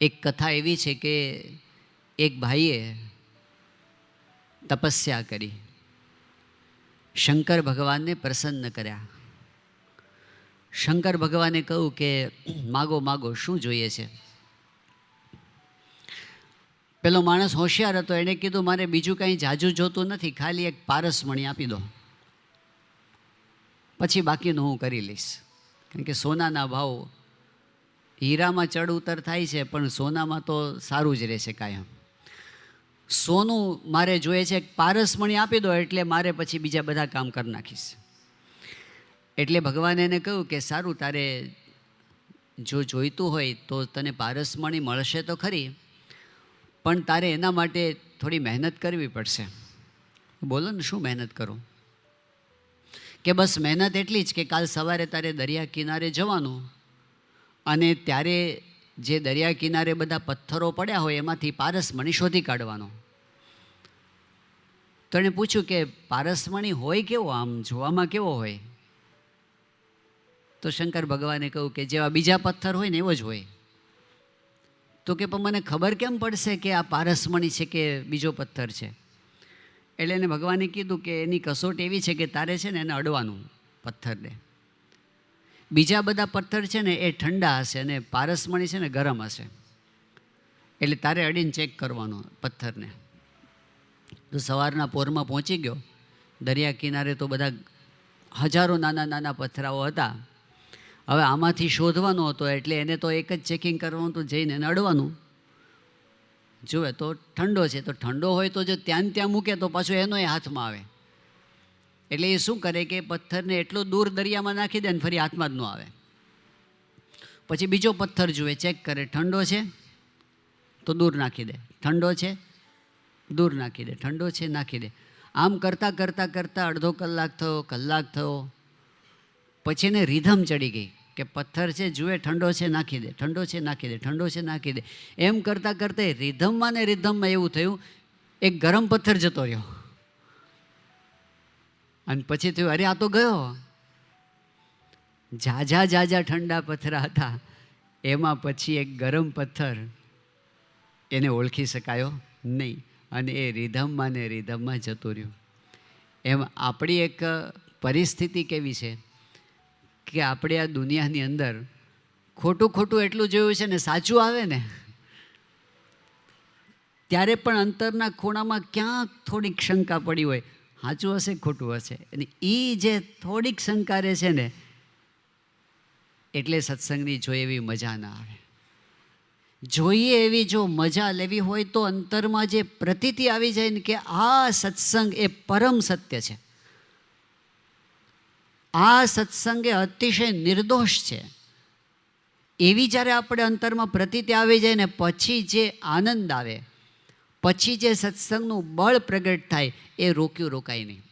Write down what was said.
એક કથા એવી છે કે એક ભાઈએ તપસ્યા કરી. શંકર ભગવાનને પ્રસન્ન કર્યા. શંકર ભગવાને કહ્યું કે, માગો માગો, શું જોઈએ છે? પેલો માણસ હોશિયાર હતો, એણે કીધું, મારે બીજું કંઈ જાજુ જોતું નથી, ખાલી એક પારસમણી આપી દો. પછી બાકીનું હું કરી લઈશ. કારણ કે સોનાના ભાવ હીરામાં ચડ ઉતર થાય છે, પણ સોનામાં તો સારું જ રહેશે કાયમ. સોનું મારે જોઈએ છે પારસમણી આપી દો, એટલે મારે પછી બીજા બધા કામ કરી નાખીશ. એટલે ભગવાને એને કહ્યું કે, સારું, તારે જો જોઈતું હોય તો તને પારસમણી મળશે તો ખરી, પણ તારે એના માટે થોડી મહેનત કરવી પડશે. બોલો ને, શું મહેનત કરું? કે બસ મહેનત એટલી જ કે કાલ સવારે તારે દરિયા કિનારે જવાનું અને ત્યારે જે દરિયા કિનારે બધા પથ્થરો પડ્યા હોય, એમાંથી પારસમણી શોધી કાઢવાનો. તો એણે પૂછ્યું કે, પારસમણી હોય કેવો? આમ જોવામાં કેવો હોય? તો શંકર ભગવાને કહ્યું કે, જેવા બીજા પથ્થર હોય ને એવો જ હોય. તો કે, પણ મને ખબર કેમ પડશે કે આ પારસમણી છે કે બીજો પથ્થર છે? એટલે એને ભગવાને કીધું કે, એની કસોટ એવી છે કે તારે છે ને એને અડવાનું પથ્થરને. બીજા બધા પથ્થર છે ને એ ઠંડા હશે અને પારસમણી છે ને ગરમ હશે. એટલે તારે અડીને ચેક કરવાનો પથ્થરને. તો સવારના પોરમાં પહોંચી ગયો. દરિયા કિનારે તો બધા હજારો નાના નાના પથ્થરાઓ હતા. હવે આમાંથી શોધવાનો હતો એટલે એને તો એક જ ચેકિંગ કરવાનું તો જઈને એને અડવાનું. જુએ તો ઠંડો છે, તો ઠંડો હોય તો જો ત્યાં ત્યાં મૂકે તો પાછો એનો હાથમાં આવે. એટલે એ શું કરે કે પથ્થરને એટલો દૂર દરિયામાં નાખી દે ને ફરી હાથમાં જ ન આવે. પછી બીજો પથ્થર જુએ, ચેક કરે, ઠંડો છે? તો દૂર નાખી દે. ઠંડો છે? દૂર નાખી દે. ઠંડો છે? નાખી દે. આમ કરતાં કરતાં કરતાં અડધો કલાક થયો કલાક થયો. પછી એને રીધમ ચડી ગઈ કે પથ્થર છે, જુએ, ઠંડો છે, નાખી દે, ઠંડો છે, નાખી દે, ઠંડો છે, નાખી દે. એમ કરતાં કરતાં રીધમમાં ને રીધમમાં એવું થયું, એક ગરમ પથ્થર જતો રહ્યો. અને પછી થયું, અરે આ તો ગયો. ઝાઝા ઝાઝા ઠંડા પથરા હતા. એમાં પછી એક ગરમ પથ્થર એને ઓળખી શકાયો નહીં. અને એ રિધમમાં ને રિધમમાં જતું રહ્યું. એમ આપણી એક પરિસ્થિતિ કેવી છે કે આપણે આ દુનિયાની અંદર ખોટું ખોટું એટલું જોયું છે ને સાચું આવે ને, ત્યારે પણ અંતરના ખૂણામાં ક્યાંક થોડીક શંકા પડી હોય. સાચું હશે, ખોટું હશે. અને એ જે થોડીક શંકા રહે છે ને, એટલે સત્સંગની જોઈએ એવી મજા ના આવે. જોઈએ એવી જો મજા લેવી હોય તો અંતરમાં જે પ્રતીતિ આવી જાય ને કે આ સત્સંગ એ પરમ સત્ય છે. આ સત્સંગ એ અતિશય નિર્દોષ છે. એવી જ્યારે આપણે અંતરમાં પ્રતીતિ આવી જાય ને, પછી જે આનંદ આવે પછી જે સત્સંગનું બળ પ્રગટ થાય એ રોક્યું રોકાય નહીં.